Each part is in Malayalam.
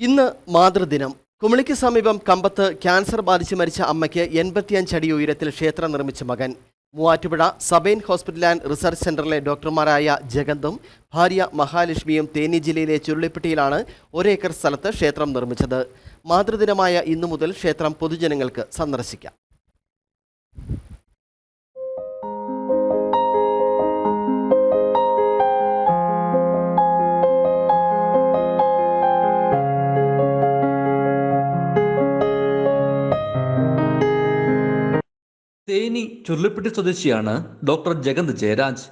ഇന്ന് മാതൃദിനം. കുമിളിക്ക് സമീപം കമ്പത്ത് ക്യാൻസർ ബാധിച്ച് മരിച്ച അമ്മയ്ക്ക് എൺപത്തിയഞ്ച് അടി ഉയരത്തിൽ ക്ഷേത്രം നിർമ്മിച്ച മകൻ. Muvattupuzha Sabine hospital and research സെന്ററിലെ ഡോക്ടർമാരായ ജഗന്തും ഭാര്യ മഹാലക്ഷ്മിയും തേനി ജില്ലയിലെ ചുരുളിപ്പട്ടിയിലാണ് ഒരേക്കർ സ്ഥലത്ത് ക്ഷേത്രം നിർമ്മിച്ചത്. മാതൃദിനമായ ഇന്നു മുതൽ ക്ഷേത്രം പൊതുജനങ്ങൾക്ക് സന്ദർശിക്കാം. തേനി ചുരുളിപ്പെട്ടി സ്വദേശിയാണ് ഡോക്ടർ ജഗന്ത് ജയരാജ്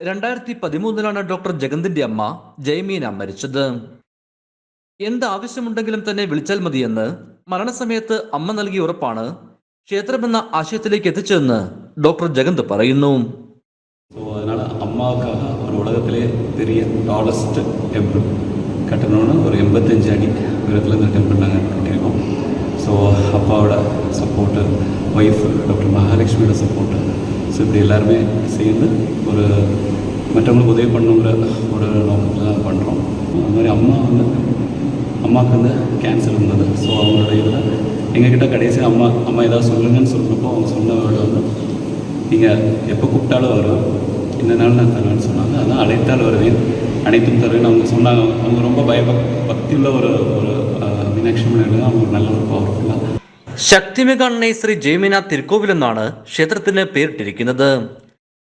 രണ്ടായിരത്തി പതിമൂന്നിലാണ് ഡോക്ടർ ജഗന്തിന്റെ അമ്മ ജയമീന മരിച്ചത് എന്ത് ആവശ്യമുണ്ടെങ്കിലും തന്നെ വിളിച്ചാൽ മതിയെന്ന് മരണസമയത്ത് അമ്മ നൽകിയ ഉറപ്പാണ് ക്ഷേത്രമെന്ന ആശയത്തിലേക്ക് എത്തിച്ചതെന്ന് ഡോക്ടർ ജഗന്ത് പറയുന്നു ஸோ அதனால் அம்மாவுக்காக ஒரு உலகத்திலே பெரிய டாலஸ்ட் டெம்பிள் கட்டணும்னு ஒரு எண்பத்தஞ்சு அடி உயரத்தில் இந்த டெம்பிள் நாங்கள் கட்டியிருக்கோம் ஸோ அப்பாவோட சப்போர்ட்டு ஒய்ஃப் டாக்டர் மகாலட்சுமியோட சப்போர்ட்டு ஸோ இப்படி எல்லாருமே சேர்ந்து ஒரு மற்றவங்களுக்கு உதவி பண்ணுங்கிற ஒரு நோக்கத்தில் தான் பண்ணுறோம் அது மாதிரி அம்மா வந்து அம்மாவுக்கு வந்து கேன்சர் இருந்தது. ஸோ அவங்களோட இதில் எங்ககிட்ட கடைசி அம்மா அம்மா ஏதாவது சொல்லுங்கன்னு சொல்கிறப்போ அவங்க சொன்ன வேர்டு வந்து நீங்கள் எப்போ கூப்பிட்டாலும் வருவேன். இந்த நாள் நான் தருவேன்னு சொன்னாங்க. அதான் அழைத்தால் வருவேன். அனைத்தும் தருவேன் அவங்க சொன்னாங்க அவங்க ரொம்ப பயபக் பக்தியுள்ள ஒரு ஒரு அஹ், மீனாட்சி அம்மன் எழுத அவங்க ஒரு நல்ல ஒரு பவர்ஃபுல்லாக ശക്തിമിക അണ്ണൈ ശ്രീ ജയമീന തിരുക്കോവിൽ എന്നാണ് ക്ഷേത്രത്തിന് പേരിട്ടിരിക്കുന്നത്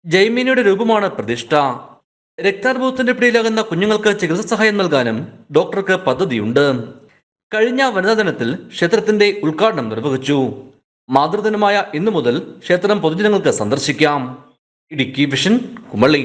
ജയമീനയുടെ രൂപമാണ് പ്രതിഷ്ഠ രക്താർബുദത്തിന്റെ പിടിയിലാകുന്ന കുഞ്ഞുങ്ങൾക്ക് ചികിത്സാ സഹായം നൽകാനും ഡോക്ടർക്ക് പദ്ധതിയുണ്ട് കഴിഞ്ഞ വനിതാ ദിനത്തിൽ ക്ഷേത്രത്തിന്റെ ഉദ്ഘാടനം നിർവഹിച്ചു മാതൃദിനമായ ഇന്നു മുതൽ ക്ഷേത്രം പൊതുജനങ്ങൾക്ക് സന്ദർശിക്കാം ഇടുക്കി വിഷൻ കുമളി